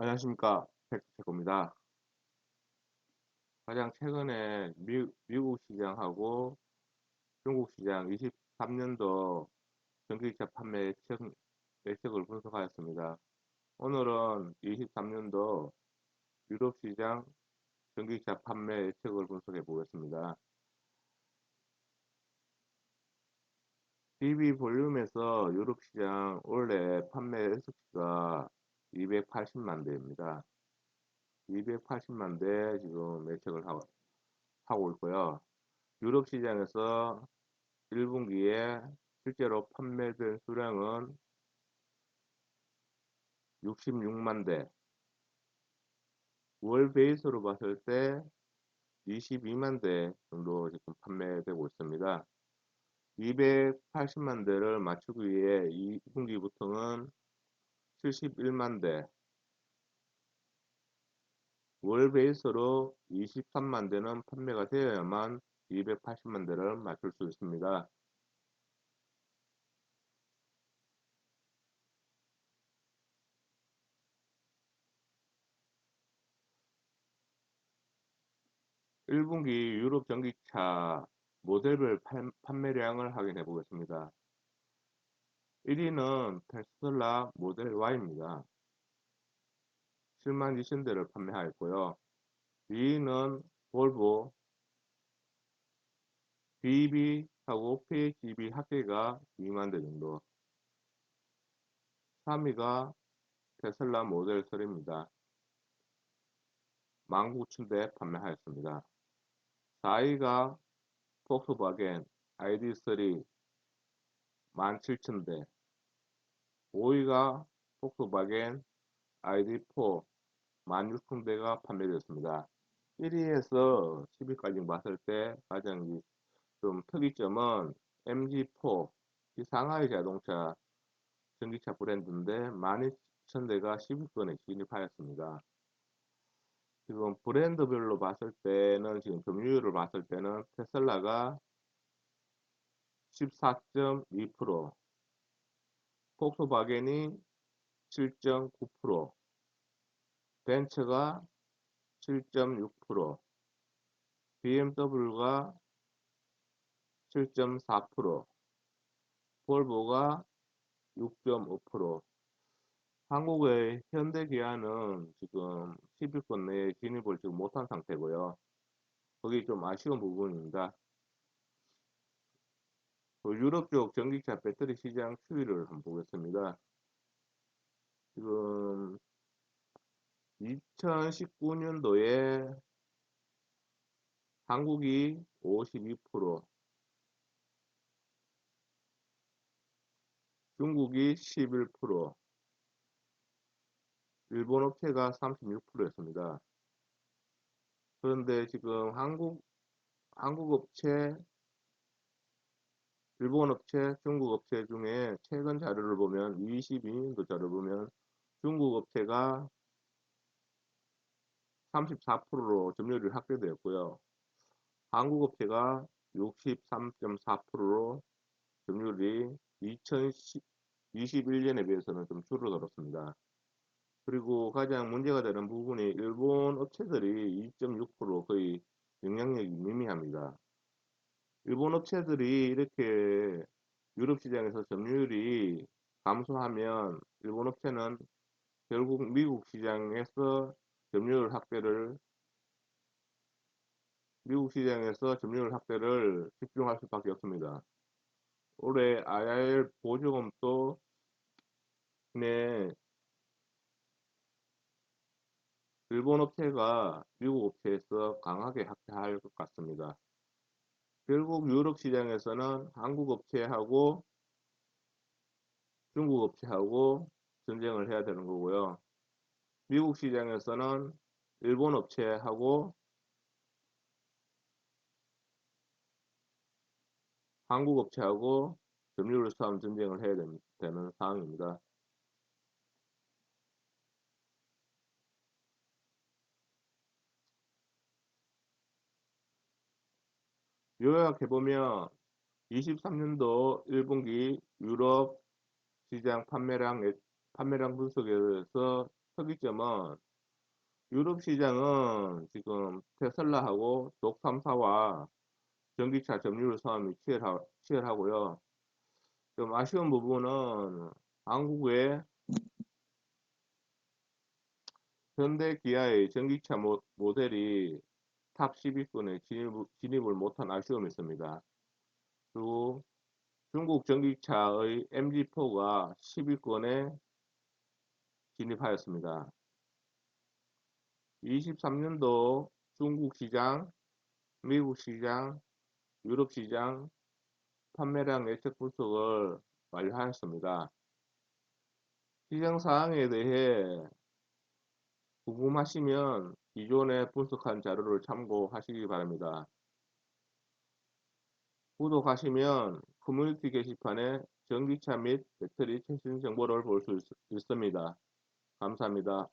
안녕하십니까 팩트체크입니다. 가장 최근에 미, 미국 시장하고 중국 시장 23년도 전기차 판매 예측, 예측을 분석하였습니다. 오늘은 23년도 유럽 시장 전기차 판매 예측을 분석해 보겠습니다. DB 볼륨에서 유럽 시장 올해 판매 예측치가 280만 대입니다. 280만 대 지금 예측을 하고, 하고 있고요. 유럽 시장에서 1분기에 실제로 판매된 수량은 66만 대. 월 베이스로 봤을 때 22만 대 정도 지금 판매되고 있습니다. 280만 대를 맞추기 위해 2분기부터는 71만 대, 월 베이스로 23만 대는 판매가 되어야만 280만 대를 맞출 수 있습니다. (1분기) 유럽 전기차 모델별 판매량을 확인해 보겠습니다. 1위는 테슬라 모델 Y입니다. 7만 2천 대를 판매하였고요. 2위는 볼보 BB하고 PHEV 합계가 2만 대 정도 3위가 테슬라 모델 3입니다. 19,000대 판매하였습니다. 4위가 폭스바겐 ID3 17,000대 5위가 폭스바겐 ID4 16,000대가 판매되었습니다. 1위에서 10위까지 봤을 때 가장 좀 특이점은 MG4 이 상하이 자동차 전기차 브랜드인데 12,000대가 10위권에 진입하였습니다. 지금 브랜드별로 봤을 때는 지금 점유율을 봤을 때는 테슬라가 14.2% 폭스바겐이 7.9% 벤츠가 7.6% BMW가 7.4% 볼보가 6.5% 한국의 현대기아는 지금 10위권 내에 진입을 지금 못한 상태고요. 거기 좀 아쉬운 부분입니다. 유럽 쪽 전기차 배터리 시장 추이를 한번 보겠습니다. 지금 2019년도에 한국이 52%, 중국이 11%, 일본 업체가 36%였습니다. 그런데 지금 한국, 한국 업체, 일본 업체, 중국 업체 중에 최근 자료를 보면 22년도 자료를 보면 중국 업체가 34%로 점유율이 확대되었고요. 한국 업체가 63.4%로 점유율이 2021년에 비해서는 좀 줄어들었습니다. 그리고 가장 문제가 되는 부분이 일본 업체들이 2.6% 거의 영향력이 미미합니다. 일본 업체들이 이렇게 유럽 시장에서 점유율이 감소하면 일본 업체는 결국 미국 시장에서 점유율 확대를 미국 시장에서 점유율 확대를 집중할 수밖에 없습니다. 올해 IR 보조금도 내 일본 업체가 미국 업체에서 강하게 확대할 것 같습니다. 결국 유럽 시장에서는 한국 업체하고 중국 업체하고 전쟁을 해야 되는 거고요. 미국 시장에서는 일본 업체하고 한국 업체하고 점유율 싸움 전쟁을 해야 되는 상황입니다. 요약해보면 23년도 1분기 유럽 시장 판매량, 판매량 분석에서 특이점은 유럽 시장은 지금 테슬라하고 독 3사와 전기차 점유율 싸움이 치열하, 치열하고요. 좀 아쉬운 부분은 한국의 현대 기아의 전기차 모, 모델이 탑 10위권에 진입, 진입 을 못한 아쉬움이 있습니다. 그리고 중국 전기차의 MG4가 10위권에 진입하였습니다. 23년도 중국 시장, 미국 시장, 유럽 시장 판매량 예측 분석을 완료하였습니다. 시장 사항에 대해 궁금하시면 기존에 분석한 자료를 참고하시기 바랍니다. 구독하시면 커뮤니티 게시판에 전기차 및 배터리 최신 정보를 볼 수 있습니다. 감사합니다.